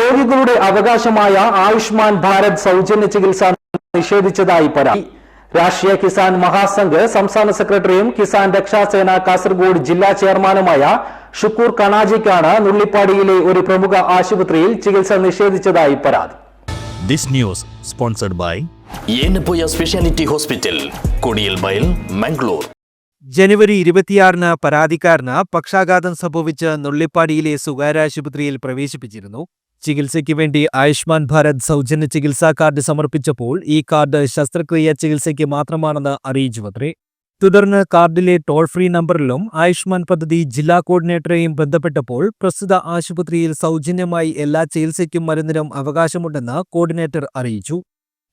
രോഗികളുടെ അവകാശമായ ആയുഷ്മാൻ ഭാരത് സൗജന്യ ചികിത്സ നിഷേധിച്ചതായി പരാതി. രാഷ്ട്രീയ കിസാൻ മഹാസംഘ് സംസ്ഥാന സെക്രട്ടറിയും കിസാൻ രക്ഷാസേന കാസർഗോഡ് ജില്ലാ ചെയർമാനുമായ ഷുക്കൂർ കണാജിക്കാണ് നുള്ളിപ്പാടിയിലെ ഒരു പ്രമുഖ ആശുപത്രിയിൽ ചികിത്സ നിഷേധിച്ചതായി പരാതി. This news sponsored by Yenepoya speciality hospital Kodial Bail Mangalore. ജനുവരി ഇരുപത്തിയാറിന് പരാതിക്കാരന് പക്ഷാഘാതം സംഭവിച്ച് നുള്ളിപ്പാടിയിലെ സ്വകാര്യ ആശുപത്രിയിൽ പ്രവേശിപ്പിച്ചിരുന്നു. ചികിത്സയ്ക്ക് വേണ്ടി ആയുഷ്മാൻ ഭാരത് സൗജന്യ ചികിത്സാ കാർഡ് സമർപ്പിച്ചപ്പോൾ ഈ കാർഡ് ശസ്ത്രക്രിയ ചികിത്സയ്ക്ക് മാത്രമാണെന്ന് അറിയിച്ചു അത്രേ തുടർന്ന് കാർഡിലെ ടോൾ ഫ്രീ നമ്പറിലും ആയുഷ്മാൻ പദ്ധതി ജില്ലാ കോർഡിനേറ്ററെയും ബന്ധപ്പെട്ടപ്പോൾ പ്രസ്തുത ആശുപത്രിയിൽ സൗജന്യമായി എല്ലാ ചികിത്സയ്ക്കും മരുന്നിനും അവകാശമുണ്ടെന്ന് കോർഡിനേറ്റർ അറിയിച്ചു.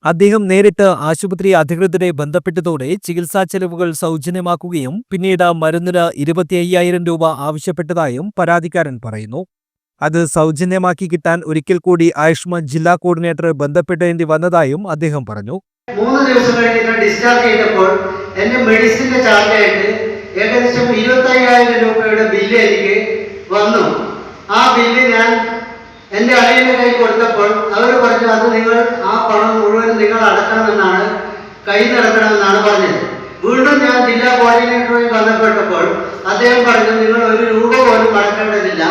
അദ്ദേഹം നേരിട്ട് ആശുപത്രി അധികൃതരെ ബന്ധപ്പെട്ടതോടെ ചികിത്സാ ചെലവുകൾ സൗജന്യമാക്കുകയും പിന്നീട് മരുന്നിന് ഇരുപത്തി രൂപ ആവശ്യപ്പെട്ടതായും പരാതിക്കാരൻ പറയുന്നു. അത് സൗജന്യമാക്കി കിട്ടാൻ ഒരിക്കൽ കൂടി ആയുഷ്മാൻ ജില്ലാ കോർഡിനേറ്റർ ബന്ധപ്പെടേണ്ടി വന്നതായും അദ്ദേഹം പറഞ്ഞു. മൂന്ന് ദിവസം കഴിഞ്ഞിട്ട് ഡിസ്ചാർജ് ചെയ്തപ്പോൾ എന്റെ മെഡിസിന്റെ ചാർജായിട്ട് ഏകദേശം ഇരുപത്തയ്യായിരം രൂപയുടെ ബില്ല് എനിക്ക് വന്നു. ആ ബില്ല് ഞാൻ എന്റെ അളിയന്റെ കൈ കൊടുത്തപ്പോൾ അവർ പറഞ്ഞു അത് നിങ്ങൾ ആ പണം മുഴുവൻ നിങ്ങൾ അടക്കണമെന്നാണ് കൈ നടക്കണമെന്നാണ് പറഞ്ഞത്. വീണ്ടും ഞാൻ ജില്ലാ കോർഡിനേറ്ററുമായി ബന്ധപ്പെട്ടപ്പോൾ അദ്ദേഹം പറഞ്ഞു നിങ്ങൾ ഒരു രൂപ പോലും അടക്കേണ്ടതില്ല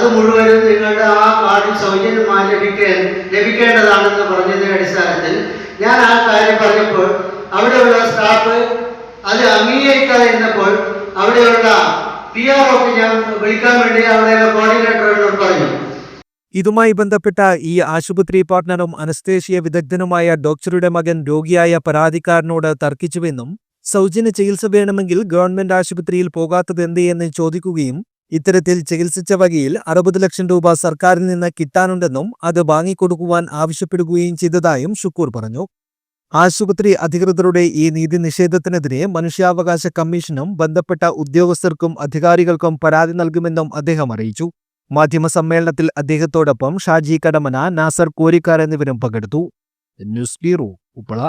അത് മുഴുവനും നിങ്ങളുടെ ആ കാർഡിൽ സൗജന്യമായി ലഭിക്കേ ലഭിക്കേണ്ടതാണെന്ന് പറഞ്ഞതിന്റെ അടിസ്ഥാനത്തിൽ ഞാൻ ആ കാര്യം പറഞ്ഞപ്പോൾ അവിടെയുള്ള സ്റ്റാഫ് അത് അംഗീകരിക്കാതെ ഇരുന്നപ്പോൾ അവിടെയുള്ള പി ആർ ഒക്കെ ഞാൻ വിളിക്കാൻ വേണ്ടി അവിടെയുള്ള കോർഡിനേറ്ററോട് പറഞ്ഞു. ഇതുമായി ബന്ധപ്പെട്ട ഈ ആശുപത്രി പാർട്ട്ണറും അനസ്തേഷ്യ വിദഗ്ധനുമായ ഡോക്ടറുടെ മകൻ രോഗിയായ പരാതിക്കാരനോട് തർക്കിച്ചുവെന്നും സൗജന്യ ചികിത്സ വേണമെങ്കിൽ ഗവൺമെന്റ് ആശുപത്രിയിൽ പോകാത്തത് എന്ന് ചോദിക്കുകയും ഇത്തരത്തിൽ ചികിത്സിച്ച വകയിൽ അറുപത് ലക്ഷം രൂപ സർക്കാരിൽ നിന്ന് കിട്ടാനുണ്ടെന്നും അത് വാങ്ങിക്കൊടുക്കുവാൻ ആവശ്യപ്പെടുകയും ചെയ്തതായും ഷുക്കൂർ പറഞ്ഞു. ആശുപത്രി അധികൃതരുടെ ഈ നീതി നിഷേധത്തിനെതിരെ മനുഷ്യാവകാശ കമ്മീഷനും ബന്ധപ്പെട്ട ഉദ്യോഗസ്ഥർക്കും അധികാരികൾക്കും പരാതി നൽകുമെന്നും അദ്ദേഹം അറിയിച്ചു. മാധ്യമസമ്മേളനത്തിൽ അദ്ദേഹത്തോടൊപ്പം ഷാജി കടമന നാസർ കോരിക്കാർ എന്നിവരും പങ്കെടുത്തു. News bureau Uppala.